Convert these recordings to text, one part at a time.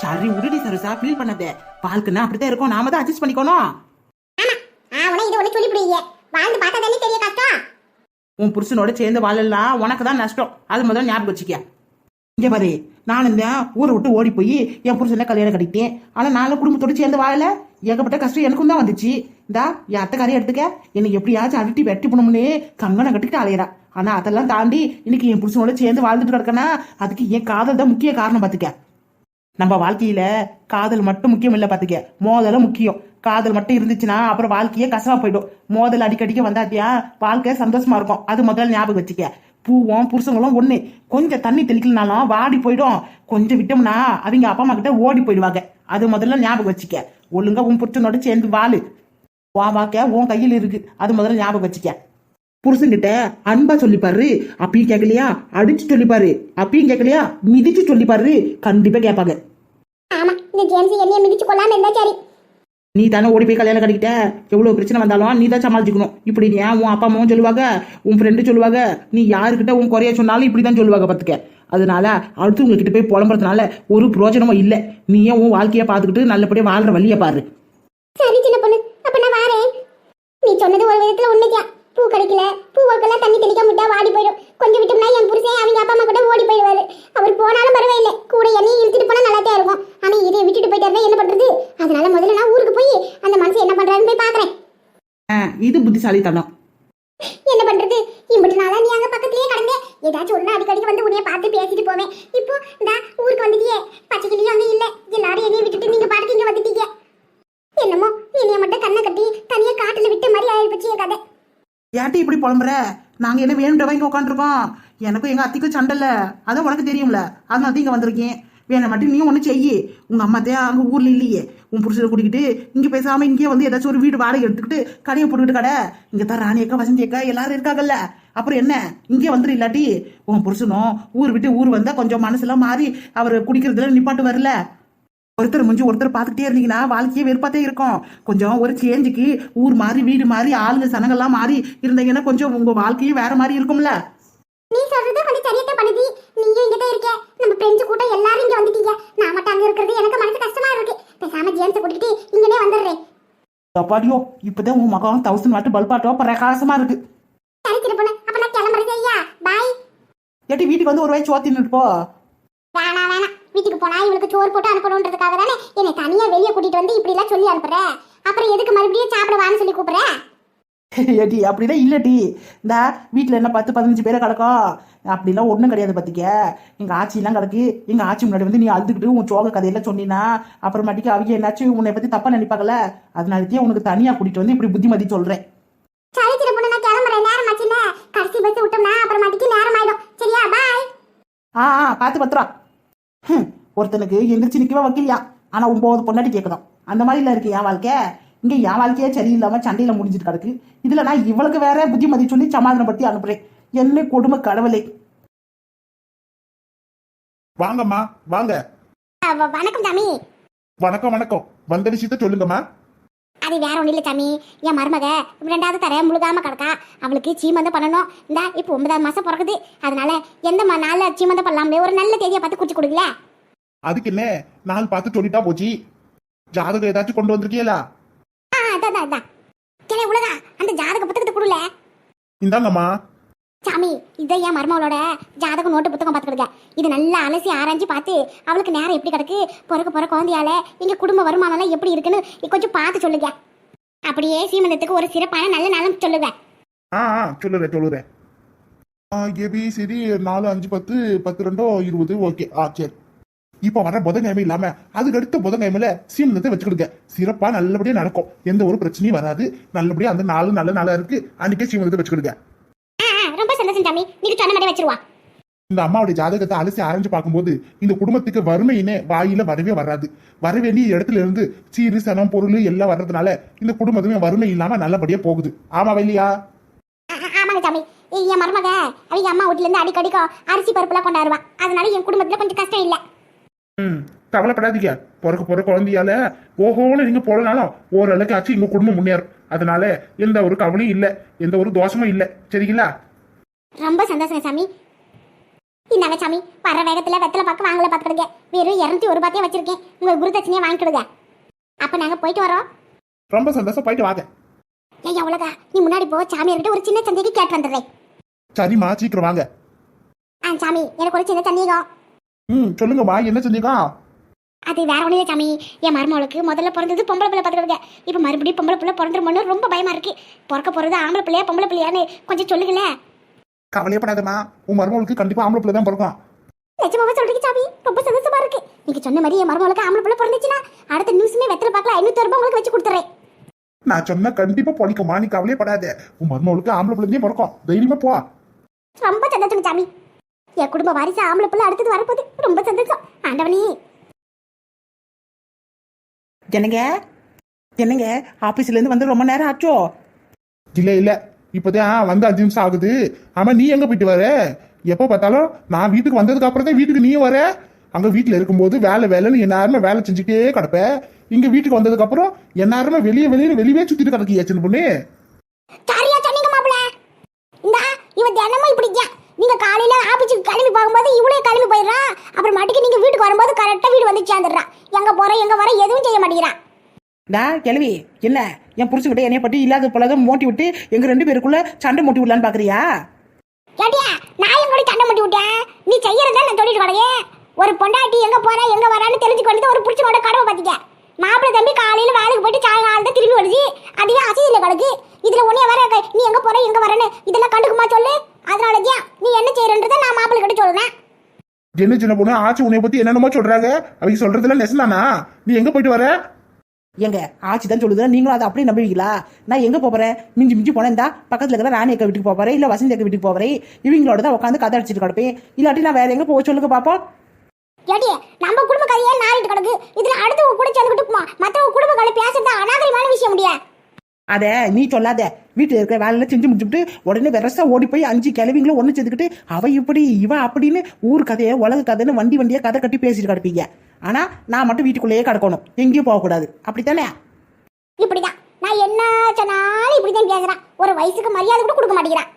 சரி உடனே சரோசா ஃபீல் பண்ணாத. வாழ்க்கைன்னா அப்படித்தான் இருக்கும். நாம தான் அட்ஜஸ்ட் பண்ணிக்கணும். தானே உன் புருஷனோட சேர்ந்து வாழலாம். உனக்கு தான் நஷ்டம். அது முதல்ல ஞாபகம் வச்சுக்க. இங்க பாரு நான் இந்த ஊரை விட்டு ஓடி போய் என் புருஷனை கல்யாணம் கட்டிட்டேன் ஆனா நானும் குடும்பத்தோட சேர்ந்து வாழல. ஏகப்பட்ட கஷ்டம் எனக்கும் தான் வந்துச்சு. இந்தா என் அத்தைக்காரையை எடுத்துக்க. என்னை எப்படியாச்சும் அடிட்டி வெட்டி போனோம்னு கங்கணம் கட்டிட்டு அலையிறா. ஆனா அதெல்லாம் தாண்டி இன்னைக்கு என் புருஷனோட சேர்ந்து வாழ்ந்துட்டு கிடக்கனா அதுக்கு என் காதல் தான் முக்கிய காரணம் பாத்துக்க. நம்ம வாழ்க்கையில காதல் மட்டும் முக்கியம் இல்லை பாத்துக்க. மோதலும் முக்கியம். காதல் மட்டும் இருந்துச்சுன்னா அப்புறம் வாழ்க்கையே கசவா போயிடும். மோதல் அடிக்கடிக்க வந்தாத்தியா வாழ்க்கை சந்தோஷமா இருக்கும். அது முதல்ல ஞாபகம் வச்சுக்க. பூவும் புருஷங்களும் ஒண்ணு. கொஞ்சம் தண்ணி தெளிக்கலனாலும் வாடி போயிடும். கொஞ்சம் விட்டோம்னா அவங்க அப்பா அம்மா கிட்ட ஓடி போயிடுவாங்க. அது முதல்ல ஞாபகம் வச்சுக்க. ஒழுங்கா உன் புருஷனோட சேர்ந்து வாழு. உன் வாக்க. உன் கையில் இருக்கு. அது முதல்ல ஞாபகம் வச்சுக்க. புருஷன்கிட்ட அன்பா சொல்லிப்பாரு. அப்பயும் கேட்கலையா அடிச்சு சொல்லிப்பாரு. அப்பயும் கேட்கலையா மிதிச்சு சொல்லிப்பாரு. கண்டிப்பா கேட்பாங்க. ஆமா இந்த ஜேம்ஸ் என்னைய மிதிச்சு கொள்ளாம இருந்தா சரி. நீ தானே ஓடி போய் கல்யாணம் கட்டிக்கிட்ட? எவ்வளவு பிரச்சனை வந்தாலும் நீ தான் சமாளிச்சுக்கணும். இப்படி நீ உன் அப்பா அம்மாவும் சொல்லுவாங்க உன் ஃப்ரெண்டு சொல்லுவாங்க நீ யாருக்கிட்ட உன் குறைய சொன்னாலும் இப்படி தான் சொல்லுவாங்க பார்த்துக்க அதனால அடுத்தவங்க கிட்ட போய் புலம்புறதுனால ஒரு பிரயோஜனமும் இல்லை. நீயே உன் வாழ்க்கையை பார்த்துக்கிட்டு நல்லபடியா வாழ்ற வழியை பாரு. சரி சின்ன பொண்ணு. அப்ப நான் வாரேன். நீ சொன்னது ஒரு விதத்துல உண்மைதான். பூ கிடைக்கல. பூவுக்கெல்லாம் தண்ணி தெளிக்க முட்டா வாடி போயிடும். கொஞ்சம் விட்டோம்னா என் புருஷன் அவங்க அப்பா அம்மா கூட ஓடி போயிடுவாரு. அவர் போனாலும் பரவாயில்லை. கூட என்னையும் இழுத்துட்டு போனா நல்லா தான் இருக்கும். ஆனா இதை விட்டுட்டு போயிட்டாருன்னா என்ன பண்றது? அதனால முதல்ல நான் ஊருக்கு போய் அந்த மனுஷன் என்ன பண்றாருன்னு போய் பாக்குறேன் இது புத்திசாலித்தனம் என்ன பண்றது இம்பிட்டு நாளா நீ அங்க பக்கத்துலயே கடந்த ஏதாச்சும் ஒண்ணு அடிக்கடிக்கு வந்து உன்னைய பார்த்து பேசிட்டு போவேன் இப்போ இந்த ஊருக்கு வந்துட்டியே பச்சைக்கிளியும் அங்க இல்ல எல்லாரும் என்னைய விட்டுட்டு நீங்க பாட்டுக்கு இங்க வந்துட்டீங்க என்னமோ என்னைய மட்டும் கண்ணை கட்டி தனியா காட்டுல விட்ட மாதிரி ஆயிடுச்சு என் கதை ஏன்ட்டி இப்படி புலம்புற நாங்கள் என்ன வேணுன்ற வாங்கி உட்காந்துருக்கோம் எனக்கும் எங்கள் அத்திக்கும் சண்டை இல்லை. அதான் உனக்கு தெரியும்ல. அதனால தான் இங்கே வந்திருக்கேன். வேணா மட்டும் நீ ஒன்று செய்யி. உங்கள் அம்மாத்தையா அங்கே ஊரில் இல்லையே. உன் புருஷனை கூட்டிக்கிட்டு இங்கே பேசாமல் இங்கேயே வந்து ஏதாச்சும் ஒரு வீடு வாடகை எடுத்துக்கிட்டு கடையை போட்டுக்கிட்டு கடை. இங்கே தான் ராணி அக்கா வசந்தி அக்கா எல்லாரும் இருக்காங்கல்ல. அப்புறம் என்ன? இங்கே வந்துரு இல்லாட்டி. உன் புருஷனும் ஊர் விட்டு ஊர் வந்தால் கொஞ்சம் மனசுலாம் மாறி அவர் குடிக்கிறதுல நிப்பாட்டு வரல. ஒருத்தர் முடிஞ்சு ஒருத்தர் பார்த்துக்கிட்டே இருந்தீங்கன்னா வாழ்க்கையே வெறுப்பாத்தே இருக்கும். கொஞ்சம் ஒரு சேஞ்சுக்கு ஊர் மாறி வீடு மாறி ஆளுங்க சனங்கள்லாம் மாறி இருந்தீங்கன்னா கொஞ்சம் உங்க வாழ்க்கையும் வேற மாதிரி இருக்கும்ல. நீ சொல்றது கொஞ்சம் சரியா பண்ணுது. நீங்க இங்க தான் இருக்க நம்ம ஃப்ரெண்ட்ஸ் கூட்டம் எல்லாரும் இங்க வந்துட்டீங்க. நான் மட்டும் அங்க இருக்கிறது எனக்கு மனசு கஷ்டமா இருக்கு. பேசாம ஜேம்ஸ் கூட்டிட்டு இங்கனே வந்துடுறேன். அப்பாடியோ இப்பதான் உன் மகம் தௌசண்ட் வாட்டு பல்பாட்டோ பிரகாசமா இருக்கு. சரி பொண்ணு அப்ப நான் கிளம்புறேன் ஐயா. பாய் ஏட்டி வீட்டுக்கு வந்து ஒரு வாய் சோத்தின்னு வீட்டுக்கு போனா இவளுக்கு சோறு போட்டு அனுப்பணுன்றதுக்காக தானே? என்னை தனியா வெளியே கூட்டிட்டு வந்து இப்படி எல்லாம் சொல்லி அனுப்புற? அப்புறம் எதுக்கு மறுபடியும் சாப்பிட வான்னு சொல்லி கூப்பிடுற? ஏட்டி அப்படிலாம் இல்லட்டி இந்த வீட்டில் என்ன பத்து பதினஞ்சு பேரை கிடக்கும் அப்படிலாம் ஒன்றும் கிடையாது பார்த்திக்க எங்கள் ஆச்சிலாம் கிடக்கு. எங்கள் ஆச்சி முன்னாடி வந்து நீ அழுதுகிட்டு உன் சோக கதையெல்லாம் சொன்னீன்னா அப்புறமாட்டிக்கு அவங்க என்னாச்சும் உன்னை பற்றி தப்பாக நினைப்பாங்கல்ல? அதனாலத்தையே உனக்கு தனியாக கூட்டிகிட்டு வந்து இப்படி புத்திமதி சொல்கிறேன் கடைசி பஸ் விட்டோம்னா அப்புறமாட்டிக்கு நேரம் ஆயிடும் சரியா பாய் ஆ ஆ பார்த்து பத்திரம். ஒருத்தனுக்கு எந்திரிச்சு நிற்கவே வைக்கலையா ஆனால் ஒம்பது பொண்டாட்டி கேட்கணும் அந்த மாதிரிலாம் இருக்கு என் வாழ்க்கை. இங்கே என் வாழ்க்கையே சரியில்லாமல் சண்டையில் முடிஞ்சிட்டு கிடக்கு. இதில் நான் இவளுக்கு வேற புத்திமதி சொல்லி சமாதானப்படுத்தி அனுப்புகிறேன் என்ன கொடுமை கடவுளே. வாங்கம்மா வாங்க. வணக்கம் சாமி வணக்கம் வணக்கம். வந்த விஷயத்த சொல்லுங்கம்மா. அது வேற ஒன்றும் இல்லை சாமி என் மருமக ரெண்டாவது தர முழுகாம கிடக்கா. அவளுக்கு சீமந்தம் பண்ணணும். இந்த இப்போ ஒன்பதாவது மாசம் பிறக்குது. அதனால எந்த நாள்ல சீமந்தம் பண்ணலாம்னு ஒரு நல்ல தேதியை பார்த்து குறிச்சு கொடுக்கல. அதுக்கு என்ன? நாள் பார்த்து சொல்லிட்டா போச்சு. ஜாதகம் ஏதாச்சும் கொண்டு வந்திருக்கீங்களா அதான் அதான், கிளை உலகா அந்த ஜாதக புத்தகத்தை கொடுல. இந்தாங்கம்மா. சாமி இதை என் மருமகளோட ஜாதக நோட்டு புத்தகம் பார்த்துக்கிடுங்க. இது நல்லா அலசி ஆராய்ஞ்சு பார்த்து அவளுக்கு நேரம் எப்படி கிடக்கு? பிறக்க பிற குழந்தையால எங்க குடும்ப வருமானம்லாம் எப்படி இருக்குன்னு கொஞ்சம் பார்த்து சொல்லுங்க. அப்படியே சீமந்தத்துக்கு ஒரு சிறப்பான நல்ல நாளும் சொல்லுங்க. ஆ ஆ சொல்லுறேன் சொல்லுறேன். ஆ ஏபி சரி நாலு அஞ்சு பத்து பத்து ரெண்டோ இருபது ஓகே. ஆ சரி. இப்போ வர புதன்கிழமை இல்லாம அதுக்கு அடுத்த புதன்கிழமையில சீமந்தத்தை வச்சுக்கிடுங்க. சிறப்பா நல்லபடியா நடக்கும். எந்த ஒரு பிரச்சனையும் வராது. நல்லபடியா அந்த நாலு நல்ல நாளா இருக்கு. அன்னைக்கே சீமந்தத்தை வச்சுக்கிடுங்க. ரொம்ப சந்தோஷம் சாமி. நீங்க சொன்ன மாதிரி வச்சிருவா. இந்த அம்மாவுடைய ஜாதகத்தை அலசி ஆராய்ஞ்சு பார்க்கும்போது இந்த குடும்பத்துக்கு வறுமையினே வாயில வரவே வராது. வர வேண்டிய இடத்துல இருந்து சீரு சனம் பொருள் எல்லாம் வர்றதுனால இந்த குடும்பத்துமே வறுமை இல்லாம நல்லபடியா போகுது. ஆமாவா இல்லையா? ஆமாங்க சாமி. என் மருமக அவங்க அம்மா வீட்டுல இருந்து அடிக்கடிக்கோ அரிசி பருப்புலாம் கொண்டாடுவா. அதனால என் குடும்பத்துல கொஞ்சம் கஷ்டம் இல்ல. ம் கவலைப்படாதீங்க. பிறக்க பிற குழந்தையால ஓஹோன்னு நீங்க போலனாலும் ஓரளவுக்கு ஆச்சு எங்க குடும்பம் முன்னேறும். அதனால எந்த ஒரு கவலையும் இல்ல எந்த ஒரு தோஷமும் இல்ல. சரிங்களா? ரொம்ப சந்தோஷம் சாமி. இந்தாங்க சாமி வர வேகத்துல வெத்தலை பார்க்க வாங்கல பார்த்துக்கிடுங்க வெறும் இரநூத்தி ஒரு பாத்தே வச்சிருக்கேன். உங்க குருதட்சணையை வாங்கிக்கிடுங்க. அப்ப நாங்க போயிட்டு வரோம். ரொம்ப சந்தோஷம் போயிட்டு வாங்க. ஏய் அவ்வளோதா நீ முன்னாடி போ சாமியார்கிட்ட ஒரு சின்ன சந்தேகி கேட்டு வந்துடுறேன். சரிம்மா சீக்கிரம் வாங்க. ஆ சாமி எனக்கு ஒரு சின்ன சந்தேகம். ம் சொல்லுங்கம்மா என்ன சொன்னீங்க அது வேற ஒன்றும் இல்லை சாமி. என் மருமகளுக்கு முதல்ல பிறந்தது பொம்பளை பிள்ளை பார்த்துக்கிடுங்க இப்போ மறுபடியும் பொம்பளை பிள்ளை பிறந்துருமோன்னு ரொம்ப பயமா இருக்கு. பிறக்க போறது ஆம்பளை பிள்ளையா பொம்பளை பிள்ளையான்னு கொஞ்சம் சொல்லுங்களேன் கவலையப்படாதம்மா. உன் மருமகளுக்கு கண்டிப்பா ஆம்பளை பிள்ளை தான் பிறக்கும். நிஜமாவே சொல்றீங்க சாமி. ரொம்ப சந்தோஷமா இருக்கு. நீங்க சொன்ன மாதிரி என் மருமகளுக்கு ஆம்பளை பிள்ளை பிறந்துச்சுன்னா அடுத்த நியூஸ்மே வெத்தலை பார்க்கல ஐநூத்தி ரூபாய் உங்களுக்கு வச்சு கொடுத்துறேன். நான் சொன்ன கண்டிப்பா பொழிக்குமா நீ கவலையப்படாத. உன் மருமகளுக்கு ஆம்பளை பிள்ளைங்க பிறக்கும். தைரியமா போ. ரொம்ப சந்தோஷம் சாமி. என் குடும்ப வாரிசு ஆம்பளை பிள்ளை அடுத்தது வரப்போகுது. ரொம்ப சந்தோஷம். ஆண்டவனி. என்னங்க? என்னங்க? ஆபீஸ்ல இருந்து வந்து ரொம்ப நேரம் ஆச்சோ? இல்ல இல்ல. இப்பதான் வந்து அஞ்சு நிமிஷம் ஆகுது. ஆமா நீ எங்க போயிட்டு வர? எப்போ பார்த்தாலும் நான் வீட்டுக்கு வந்ததுக்கு அப்புறம் தான் வீட்டுக்கு நீயும் வர? அங்க வீட்டுல இருக்கும்போது வேலை வேலைன்னு எந்நேரமே வேலை செஞ்சுட்டே கிடப்ப. இங்க வீட்டுக்கு வந்ததுக்கு அப்புறம் எந்நேரமே வெளியே வெளியே வெளியே சுத்திட்டு கிடக்கியா சின்ன பொண்ணு. சரியா சொன்னீங்க மாப்பிள இந்தா இவ தினமும் இப்படியா நீங்க காலையில ஆபீஸுக்கு கிளம்பி போகும்போது இவ்வளவு கிளம்பி போயிடுறா. அப்புறம் மாட்டுக்கு நீங்க வீட்டுக்கு வரும்போது கரெக்டா வீடு வந்து சேர்ந்துடுறா. எங்க போற எங்க வர எதுவும் செய்ய மாட்டேங்கிறா. நான் கிளவி என்ன? என் புருஷன்கிட்ட என்னைய பற்றி இல்லாத போலதான் மோட்டி விட்டு எங்க ரெண்டு பேருக்குள்ள சண்டை மூட்டி விடலான்னு பாக்குறியா? கேட்டியா நான் எங்க கூட சண்டை மாட்டி விட்டேன். நீ செய்யறதா நான் சொல்லிட்டு கிடக்கே ஒரு பொண்டாட்டி எங்க போறா எங்க வரான்னு தெரிஞ்சுக்க வேண்டியது ஒரு புருஷனோட கடமை பாத்திக்க மாப்பிள்ளை தம்பி காலையில வேலைக்கு போயிட்டு சாயங்காலம் தான் திரும்பி வருது. அதுவே அசதியில கிடக்கு இதுல உன்னைய வர நீ எங்க போற எங்க வரன்னு இதெல்லாம் கண்டுக்குமா சொல்லு. அதனாலதான் நீ என்ன செய்யறன்றதை நான் மாப்பிள்ளை கிட்ட சொல்றேன். என்ன சின்ன பொண்ணு ஆச்சு உன்னை பத்தி என்னென்னமோ சொல்றாங்க. அவங்க சொல்றதுல நெசந்தானா நீ எங்க போயிட்டு வர? எங்க ஆச்சி தான் சொல்லுது. நீங்களும் அதை அப்படியே நம்புவீங்களா? நான் எங்க போறேன்? மிஞ்சி மிஞ்சி போனேன் இந்தா பக்கத்துல இருக்கிற ராணி அக்கா வீட்டுக்கு போறேன் இல்ல வசந்தி அக்கா வீட்டுக்கு போறேன். இவங்களோட தான் உட்காந்து கதை அடிச்சிட்டு கிடப்பேன். இல்லாட்டி நான் வேற எங்க போக சொல்லுங்க பாப்போம்? ஏடி நம்ம குடும்ப கதையே நாரிட்டு கிடக்கு. இதுல அடுத்தவங்க கூட சேர்ந்துக்கிட்டு மத்தவங்க குடும்ப கதை பேசுறது அநாகரிகமான விஷயம் முடியா. அத நீ சொல்லாத. வீட்டுல இருக்கிற வேலையில செஞ்சு முடிச்சுட்டு உடனே வெரசா ஓடி போய் அஞ்சு கிளவிங்களும் ஒண்ணு சேர்த்துக்கிட்டு அவ இப்படி இவ அப்படின்னு ஊர் கதையை உலக கதைன்னு வண்டி வண்டியா கதை கட்டி பேசிட்டு கிடப்பீங்க. ஆனா நான் மட்டும் வீட்டுக்குள்ளேயே கிடக்கணும். எங்கேயும் போகக்கூடாது அப்படித்தானே? இப்படிதான். நான் என்ன சொன்னாலும் இப்படிதான் பேசுறான் ஒரு வயசுக்கு மரியாதை கூட கொடுக்க மாட்டேங்கிறான்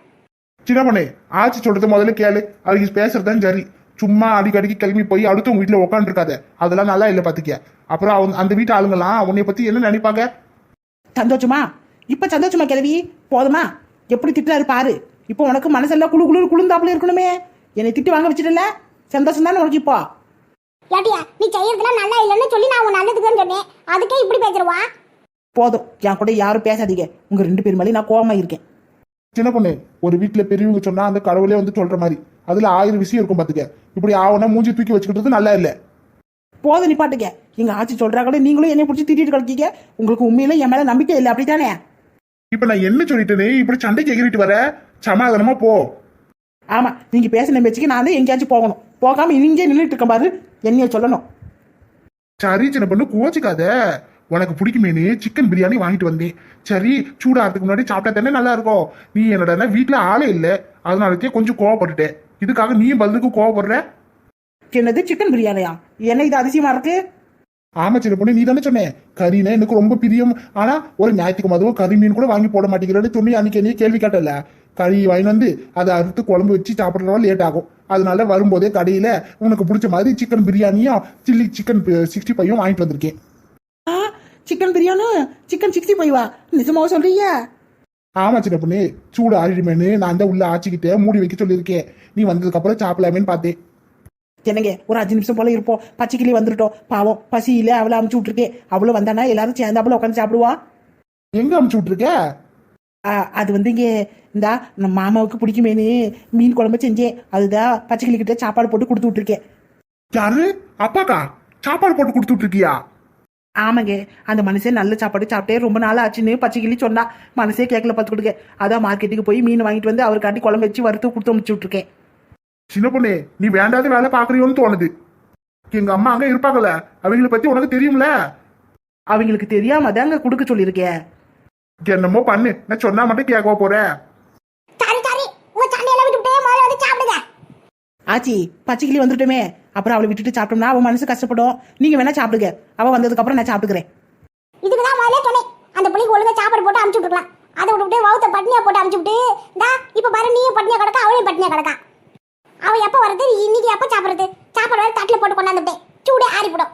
சின்ன பொண்ணு ஆச்சு சொல்றது முதல்ல கேளு. அவங்க பேசுறதுதான் சரி. சும்மா அடிக்கடிக்கு கிளம்பி போய் அடுத்தவங்க வீட்டுல உட்காந்துருக்காத அதெல்லாம் நல்லா இல்ல பாத்துக்க. அப்புறம் அவங்க அந்த வீட்டு ஆளுங்கலாம் உன்னை பத்தி என்ன நினைப்பாங்க? சந்தோஷமா? இப்ப சந்தோஷமா கிளவி? போதுமா? எப்படி திட்டுறாரு பாரு. இப்போ உனக்கு மனசெல்லாம் குழு குழு குளிர்ந்தாப்புல இருக்கணுமே. என்னை திட்டு வாங்க வச்சிடல சந்தோஷம் தானே உனக்கு இப்போ? ஏட்டியா நீ செய்யறதுலாம் நல்லா இல்லைன்னு சொல்லி நான் உன் நல்லதுக்குன்னு சொன்னேன். அதுக்கே இப்படி பேசுறவா? போதும். என் கூட யாரும் பேசாதீங்க. உங்க ரெண்டு பேர் மேலேயும் நான் கோவமா இருக்கேன். சின்ன பொண்ணு ஒரு வீட்டுல பெரியவங்க சொன்னா அந்த கடவுளே வந்து சொல்ற மாதிரி. அதுல ஆயிரம் விஷயம் இருக்கும் பாத்துக்க. இப்படி ஆவனா மூஞ்சி தூக்கி வச்சுக்கிட்டது நல்லா இல்ல. போதும் நிப்பாட்டுங்க. எங்க ஆட்சி சொல்றாங்களே நீங்களும் என்னை பிடிச்சி திட்டிட்டு கிடக்கீங்க உங்களுக்கு உண்மையில என் மேல நம்பிக்கை இல்லை அப்படித்தானே? இப்ப நான் என்ன சொல்லிட்டேனே? இப்படி சண்டைக்கு எகிரிட்டு வர? சமாதானமா போ. ஆமா நீங்க பேசின பேச்சுக்கு நான் தான் எங்கேயாச்சும் போகணும். போகாம இங்கே நின்றுட்டு இருக்கேன் பாரு என்னைய சொல்லணும். சரி சின்ன பொண்ணு கோச்சிக்காத. உனக்கு பிடிக்குமேனு சிக்கன் பிரியாணி வாங்கிட்டு வந்தேன். சரி சூடாகிறதுக்கு முன்னாடி சாப்பிட்டா தானே நல்லா இருக்கும் நீ என்னடா வீட்டுல ஆளே இல்ல. அதனாலத்தையே கொஞ்சம் கோவப்பட்டுட்டேன். இதுக்காக நீயும் பதிலுக்கு கோவப்படுற? என்னது சிக்கன் பிரியாணியா? என்ன இது அதிசயமா இருக்கு? ஆமா சின்ன பொண்ணு நீ தானே சொன்னேன் கறினா எனக்கு ரொம்ப பிரியம். ஆனா ஒரு ஞாயிற்றுக்கு அதுவும் கறி மீன் கூட வாங்கி போட மாட்டேங்கிறேன்னு சொல்லி அன்னைக்கு நீ கேள்வி கேட்டல கறி வாங்கி வந்து அதை அறுத்து குழம்பு வச்சு சாப்பிட்றதுனால லேட் ஆகும். அதனால வரும்போதே கடையில உனக்கு பிடிச்ச மாதிரி சிக்கன் பிரியாணியும் சில்லி சிக்கன் சிக்ஸ்டி ஃபைவும் வாங்கிட்டு வந்திருக்கேன். ஆ சிக்கன் பிரியாணி சிக்கன் சிக்ஸ்டி ஃபைவா நிஜமாவா சொல்றீங்க? ஆமா சின்ன பொண்ணு சூடு ஆறிடுமேனு நான் தான் உள்ள ஆச்சிக்கிட்ட மூடி வைக்க சொல்லியிருக்கேன். நீ வந்ததுக்கு அப்புறம் சாப்பிடலாமேன்னு பார்த்தேன். என்னங்க ஒரு அஞ்சு நிமிஷம் போல இருப்போம். பச்சைக்கிளி வந்துட்டோம். பாவம் பசியில அவளை அமுச்சு விட்டுருக்கேன் அவளும் வந்தானா? எல்லாரும் சேர்ந்தாப்புல உட்காந்து சாப்பிடுவா? எங்க அமுச்சு விட்டுருக்க? அது வந்து இங்கே இந்தா நம்ம மாமாவுக்கு பிடிக்குமேனு மீன் குழம்பு செஞ்சேன். அதுதான் பச்சைக்கிளி கிட்ட சாப்பாடு போட்டு கொடுத்து விட்டுருக்கேன் யாரு? அப்பாக்கா? சாப்பாடு போட்டு கொடுத்துட்டு இருக்கியா ஆமாங்க அந்த மனுஷன் நல்ல சாப்பாடு சாப்பிட்டே ரொம்ப நாள் ஆச்சுன்னு பச்சைக்கிளி சொன்னா. மனசே கேட்கல பார்த்து கொடுக்க அதான் மார்க்கெட்டுக்கு போய் மீன் வாங்கிட்டு வந்து அவருக்காண்டி குழம்பு வச்சு வறுத்து கொடுத்து அமுச்சு விட்டுருக்கேன். சின்ன பொண்ணு நீ வேண்டாத வேலை பாக்குறியோன்னு தோணுது. எங்க அம்மா அங்க இருப்பாங்கல்ல அவங்கள பத்தி உனக்கு தெரியும்ல? அவங்களுக்கு தெரியாம தாங்க கொடுக்க சொல்லியிருக்கேன் என்னமோ பண்ணு நான் சொன்னா மட்டும் கேட்கவா போற? சரி சரி. உங்க சண்டையெல்லாம் விட்டுவிட்டே முதல்ல வந்து சாப்பிடுங்க. ஆச்சி பச்சைக்கிளி வந்துட்டோமே. அப்புறம் அவளை விட்டுட்டு சாப்பிட்டோம்னா அவன் மனசு கஷ்டப்படும். நீங்க வேணா சாப்பிடுங்க. அவ வந்ததுக்கு அப்புறம் நான் சாப்பிட்டுக்கிறேன். இதுக்கு தான் முதல்ல சொன்னேன். அந்த பிள்ளைக்கு ஒழுங்கா சாப்பாடு போட்டு அமுச்சு விட்டுருக்கலாம். அதை விட்டுவிட்டு வவுத்த பட்னியா போட்டு அமுச்சு விட்டு இப்ப பாரு நீயும் பட்னியா கிடக்க அவளையும் பட்னியா கிடக்கா? அவ எப்ப வருது இன்னைக்கு எப்ப சாப்பிடுறது? சாப்பாடு வேற தட்டுல போட்டு கொண்டாந்துட்டேன். சூடே ஆறி போடும்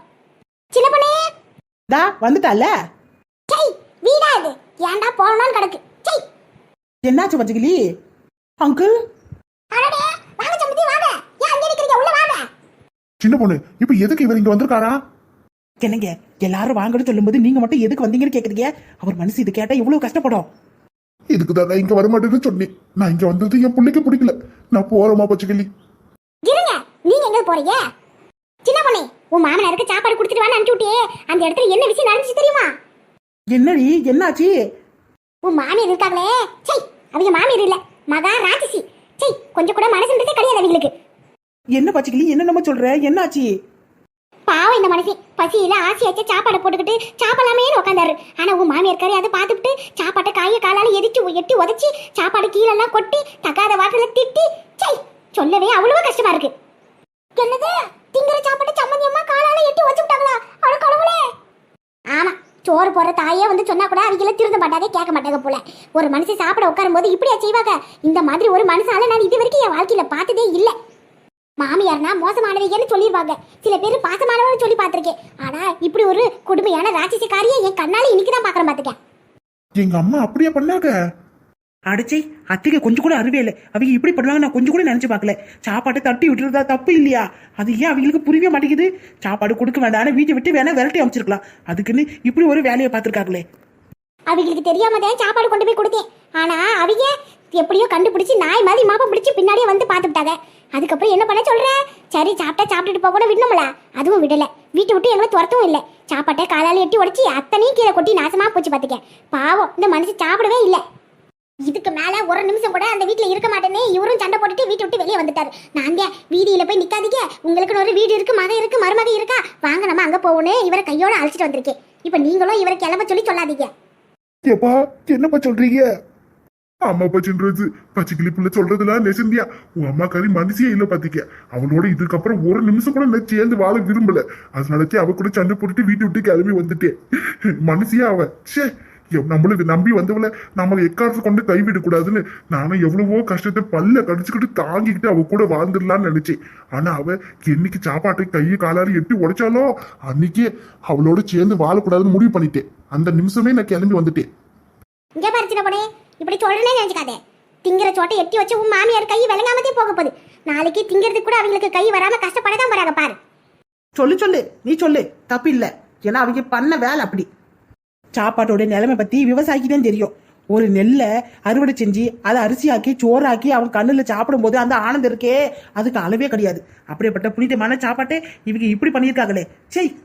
சின்ன பொண்ணே! தா வந்துட்டால? சை வீடா இது. ஏன்டா போகணும்னு கிடக்கு. சை என்னாச்சு பச்சைக்கிளி அங்கிள்? அடடே வாங்க சம்பந்தி வாங்க. ஏன் அங்கே நிக்கிறீங்க? உள்ள வாங்க. சின்ன பொண்ணு இப்ப எதுக்கு இவர் இங்க வந்திருக்காரா? என்னங்க எல்லாரும் வாங்கன்னு சொல்லும்போது நீங்க மட்டும் எதுக்கு வந்தீங்கன்னு கேக்குறீங்க? அவர் மனசு இது கேட்டா எவ்வளவு கஷ்டப்படும். இதுக்கு தான் நான் இங்க வரமாட்டேன்னு சொன்னேன். நான் இங்க வந்தது என் பிள்ளைக்கு பிடிக்கல. நான் போறேமா பச்சைக்கிளி. இருங்க. நீங்க எங்க போறீங்க? சின்ன பொண்ணே உன் மாமனாருக்கு சாப்பாடு கொடுத்துட்டு வான்னு அனுப்பிச்சு விட்டியே அந்த இடத்துல என்ன விஷயம் நடந்துச்சு தெரியுமா? என்னடி என்னாச்சு? உன் மாமியார் இருக்காங்களே. சை அவங்க மாமியார் இல்ல. மகா ராட்சசி. சை கொஞ்சம் கூட மனசுன்றதே கிடையாது அவங்களுக்கு. என்ன பச்சைக்கிளி என்ன நம்ம சொல்ற? என்னாச்சு? பாவம் இந்த மனுஷன். பசியில ஆசையாச்சு சாப்பாடு போட்டுக்கிட்டு சாப்பிடலாமே உட்காந்தாரு ஆனா உன் மாமியார் கறி அதை பார்த்துட்டு எரிச்சு எதிச்சு எட்டி உதச்சி சாப்பாடு கீழெல்லாம் கொட்டி தக்காத வாட்டில திட்டி சை சொல்லவே அவ்வளவு கஷ்டமா இருக்கு. என்னது? திங்கிற சாப்பாடு சம்மந்தி அம்மா காலால எட்டி வச்சு விட்டாங்களா? அட கடவுளே. ஆமா சோறு போற தாயே வந்து சொன்னா கூட அவங்கள திருந்த மாட்டாங்க கேட்க மாட்டாங்க போல. ஒரு மனுஷன் சாப்பிட உட்காரும் போது இப்படியா செய்வாங்க? இந்த மாதிரி ஒரு மனுஷால நான் இது வரைக்கும் என் வாழ்க்கையில பார்த்ததே இல்லை. மாமியார்னா மோசமானவங்கன்னு சொல்லிடுவாங்க சில பேர் பாசமானவன்னு சொல்லி பார்த்துருக்கேன். ஆனா இப்படி ஒரு கொடுமையான ராட்சசக்காரியை என் கண்ணால இன்னைக்கு தான் பாக்குறேன் பாத்துக்கேன் எங்க அம்மா அப்படியே பண்ணாங்க. அடிச்சை அத்திகை கொஞ்சம் கூட அறிவே இல்லை. அவங்க இப்படி பண்ணுவாங்க நான் கொஞ்சம் கூட நினைச்சு பார்க்கல. சாப்பாட்டை தட்டி விட்டுறதா தப்பு இல்லையா? அது ஏன் அவங்களுக்கு புரியவே மாட்டேங்குது? சாப்பாடு கொடுக்க வேண்டாம் ஆனா வீட்டை விட்டு வேணா விரட்டி அமைச்சிருக்கலாம். அதுக்குன்னு இப்படி ஒரு வேலையை பார்த்துருக்காங்களே. அவங்களுக்கு தெரியாம தான் சாப்பாடு கொண்டு போய் கொடுத்தேன். ஆனா அவங்க எப்படியோ கண்டுபிடிச்சு நாய் மாதிரி மாப்பம் பிடிச்சு பின்னாடியே வந்து பார்த்துட்டாங்க அதுக்கப்புறம் என்ன பண்ண சொல்ற? சரி சாப்பிட்டா சாப்பிட்டுட்டு போக கூட விடணும்ல. அதுவும் விடல. வீட்டை விட்டு எங்களை துரத்தவும் இல்லை. சாப்பாட்டை காலால எட்டி உடச்சி அத்தனையும் கீழே கொட்டி நாசமா போச்சு பாத்துக்க பாவம் இந்த மனுஷன் சாப்பிடவே இல்லை. இதுக்கு மேல ஒரு நிமிஷம் கூட அந்த வீட்டில் இருக்க மாட்டேனே இவரும் சண்டை போட்டுட்டு வீட்டை விட்டு வெளியே வந்துட்டாரு. ஏன் வீதியில போய் நிக்காதீங்க. உங்களுக்கு ஒரு வீடு இருக்கு மகன் இருக்கு மருமக இருக்கா? வாங்க நம்ம அங்க போகணும் இவரை கையோட அழைச்சிட்டு வந்திருக்கேன். இப்ப நீங்களும் இவரை கிளம்ப சொல்லி சொல்லாதீங்க. ஏப்பா என்னப்பா சொல்றீங்க? ஆமாப்பா சின்றது. பச்சைக்கிளி பிள்ளை சொல்றதுலாம் நெசந்தியா. உன் அம்மா கறி மனுஷியே இல்லை பாத்திக்க. அவளோட இதுக்கப்புறம் ஒரு நிமிஷம் கூட நான் சேர்ந்து வாழ விரும்பல. அதனாலச்சே அவ கூட சண்டை போட்டுட்டு வீட்டு விட்டு கிளம்பி வந்துட்டேன். மனசியா அவ. ச்சே. நம்மளுக்கு நம்பி வந்தவள நம்ம எக்காரத்தை கொண்டு கைவிட கூடாதுன்னு நானும் எவ்வளவோ கஷ்டத்தை பல்ல கடிச்சுக்கிட்டு தாங்கிக்கிட்டு அவ கூட வாழ்ந்துடலாம்னு நினைச்சேன். ஆனா அவ என்னைக்கு சாப்பாட்டை கையை காலால எட்டி உடைச்சாலோ அன்னைக்கே அவளோட சேர்ந்து வாழக்கூடாதுன்னு முடிவு பண்ணிட்டேன். அந்த நிமிஷமே நான் கிளம்பி வந்துட்டேன். இப்படி சொல்றேனே நினைச்சுக்காதே. திங்கிற சோட்டை எட்டி வச்சு உன் மாமியார் கை விளங்காமதே போக போகுது. நாளைக்கு திங்கிறதுக்கு கூட அவங்களுக்கு கை வராம கஷ்டப்பட தான் போறாங்க பாரு. சொல்லு சொல்லு. நீ சொல்லு. தப்பு இல்லை. ஏன்னா அவங்க பண்ண வேலை அப்படி. சாப்பாட்டோட நிலைமை பத்தி விவசாயிக்கு தான் தெரியும். ஒரு நெல்லை அறுவடை செஞ்சு அதை அரிசியாக்கி சோறாக்கி அவன் கண்ணில் சாப்பிடும்போது அந்த ஆனந்தம் இருக்கே. அதுக்கு அளவே கிடையாது. அப்படிப்பட்ட புனிதமான சாப்பாட்டை இவங்க இப்படி பண்ணியிருக்காங்களே. சரி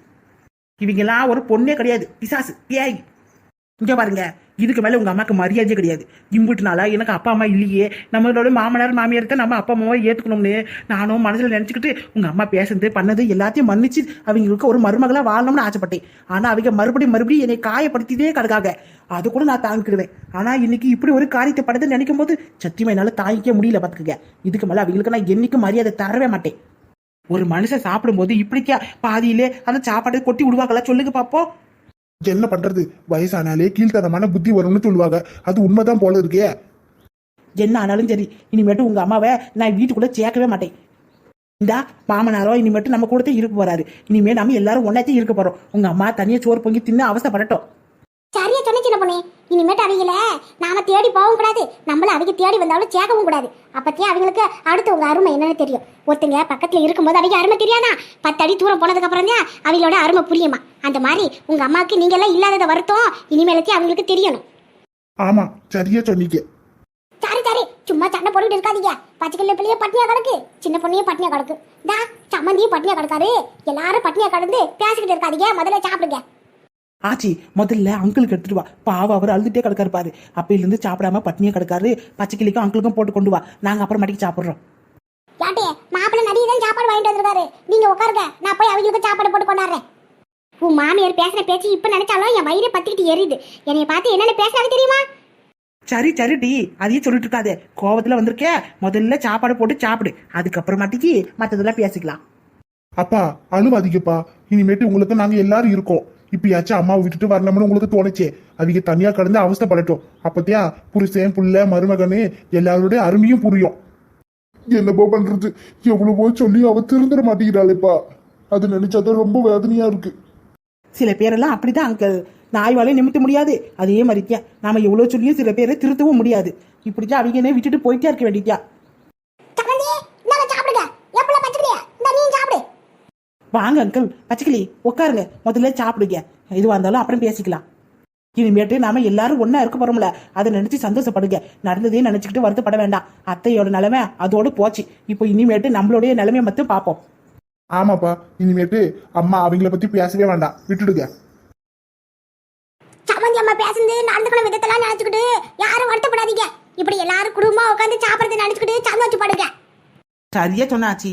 இவங்கெல்லாம் ஒரு பொண்ணே கிடையாது. பிசாசு. ஏய். இங்க பாருங்க. இதுக்கு மேலே உங்கள் அம்மாவுக்கு மரியாதையே கிடையாது. இம்புட்டு நாளா எனக்கு அப்பா அம்மா இல்லையே. நம்மளோட மாமனார் மாமியார் தான் நம்ம அப்பா அம்மாவை ஏற்றுக்கணும்னு நானும் மனசில் நினச்சிக்கிட்டு உங்கள் அம்மா பேசுனது பண்ணது எல்லாத்தையும் மன்னிச்சு அவங்களுக்கு ஒரு மருமகளாக வாழணும்னு ஆசைப்பட்டேன். ஆனால் அவங்க மறுபடியும் மறுபடியும் என்னை காயப்படுத்திட்டே கிடக்காங்க. அது கூட நான் தாங்கிக்கிடுவேன். ஆனால் இன்னைக்கு இப்படி ஒரு காரியத்தை படத்தை நினைக்கும் போது சத்தியமா என்னால் தாங்கிக்க முடியல பார்த்துக்கங்க இதுக்கு மேலே அவங்களுக்கு நான் என்னைக்கும் மரியாதை தரவே மாட்டேன். ஒரு மனுஷன் சாப்பிடும்போது இப்படிக்கா பாதியிலே அந்த சாப்பாடு கொட்டி விடுவாங்களா? சொல்லுங்க பார்ப்போம் என்ன பண்றது? வயசானாலே கீழ்த்தனமான புத்தி வரும்னு சொல்லுவாங்க. அது உண்மைதான் போல இருக்கே. என்ன ஆனாலும் சரி இனிமேட்டு உங்க அம்மாவை நான் வீட்டுக்குள்ள சேர்க்கவே மாட்டேன். இந்தா மாமனாரோ இனிமேட்டு நம்ம கூடத்தே இருக்க போறாரு. இனிமே நம்ம எல்லாரும் ஒன்னாத்தையும் இருக்க போறோம். உங்க அம்மா தனியா சோறு பொங்கி தின்னு அவஸ்தைப்படட்டும். சரியா சொன்ன சின்ன பொண்ணே. இனிமேட்டு அவங்கள நாம தேடி போகவும் கூடாது. நம்மள அவங்க தேடி வந்தாலும் சேர்க்கவும் கூடாது. அப்பத்தியே அவங்களுக்கு அடுத்தவங்க அருமை என்னன்னு தெரியும். ஒருத்தங்க பக்கத்துல இருக்கும்போது அவங்க அருமை தெரியாதா? பத்து அடி தூரம் போனதுக்கு அப்புறம் தான் அவங்களோட அருமை புரியுமா? அந்த மாதிரி உங்க அம்மாவுக்கு நீங்க எல்லாம் இல்லாதத வருத்தம் இனிமேலத்தையும் அவங்களுக்கு தெரியணும். ஆமா சரியா சொன்னீங்க. சரி சரி. சும்மா சண்டை போட்டுட்டு இருக்காதீங்க. பச்சைக்கல்ல பிள்ளைய பட்னியா கிடக்கு. சின்ன பொண்ணையும் பட்னியா கிடக்கு. தா சம்மந்தியும் பட்னியா கிடக்காரு எல்லாரும் பட்னியா கிடந்து பேசிக்கிட்டு இருக்காதீங்க. முதல்ல சாப்பிடுங்க. ஆச்சி முதல்ல அங்கிளுக்கு எடுத்துட்டு வா. பாவம் அவர் அழுதுட்டே கிடக்காரு பாரு. அப்பையில இருந்து சாப்பிடாம பட்னியா கிடக்காரு. பச்சை கிளிக்கும் அங்கிளுக்கும் போட்டு கொண்டு வா. நாங்க அப்புறமாட்டிக்கு சாப்பிடுறோம். யாட்டே மாப்பிள்ளை தான் சாப்பாடு வாங்கிட்டு வந்திருக்காரு நீங்க உட்காருங்க. நான் போய் அவங்களுக்கு சாப்பாடு போட்டு கொண்டாடுறேன். உன் மாமியார் பேசுற பேச்சு இப்ப நினைச்சாலும் என் வயிறு பத்திக்கிட்டு எரியுது. என்னைய பார்த்து என்னென்ன பேசுறாங்க தெரியுமா? சரி சரி டி. அதையும் சொல்லிட்டு இருக்காதே. கோவத்துல வந்திருக்கே. முதல்ல சாப்பாடு போட்டு சாப்பிடு. அதுக்கப்புறமாட்டிக்கு மத்ததெல்லாம் பேசிக்கலாம். அப்பா அழுவாதீங்கப்பா இனிமேட்டு உங்களுக்கு நாங்க எல்லாரும் இருக்கோம். இப்பயாச்சும் அம்மாவை விட்டுட்டு வரணும்னு உங்களுக்கு தோணுச்சே? அவங்க தனியா கடந்து அவஸ்தைப்படட்டும். அப்பத்தியா புருஷன் புள்ள மருமகனு எல்லாருடைய அருமையும் புரியும். என்னப்பா பண்றது? எவ்வளவோ சொல்லி அவ திருந்துட மாட்டேங்கிறாளேப்பா. அது நினைச்சாதான் ரொம்ப வேதனையா இருக்கு. சில பேரெல்லாம் அப்படிதான் அங்கிள். நாய்வாலே நிமித்த முடியாது. அதே மாதிரித்தியா நாம எவ்வளவு சொல்லியும் சில பேரை திருத்தவும் முடியாது. இப்படிதான் அவங்க விட்டுட்டு போயிட்டே இருக்க வேண்டியதா சம்மந்தி இந்தாங்க சாப்பிடுங்க எப்பல பச்சைக்கிளியா இந்த நீ சாப்பிடு வாங்க அங்கிள் பச்சைக்கிளி உட்காருங்க. முதல்ல சாப்பிடுங்க. எதுவாக இருந்தாலும் அப்புறம் பேசிக்கலாம். இனிமேட்டு நாம எல்லாரும் ஒண்ணா இருக்க போறோம்ல. அதை நினைச்சு சந்தோஷப்படுங்க. நடந்ததே நினைச்சுக்கிட்டு வருத்தப்பட வேண்டாம். அத்தையோட நிலைமை அதோட போச்சு. இப்போ இனிமேட்டு நம்மளுடைய நிலைமையை மட்டும் பார்ப்போம். ஆமாப்பா. இனிமேட்டு அம்மா அவங்கள பத்தி பேசவே வேண்டாம். விட்டுடுங்க. சம்மந்தி அம்மா பேசுனது நடந்துக்கணும் விதத்தெல்லாம் நினைச்சுக்கிட்டு யாரும் வருத்தப்படாதீங்க. இப்படி எல்லாரும் குடும்பமா உட்காந்து சாப்பிடுறது நினைச்சுக்கிட்டு சந்தோஷப்படுங்க. சரியா சொன்னாச்சி.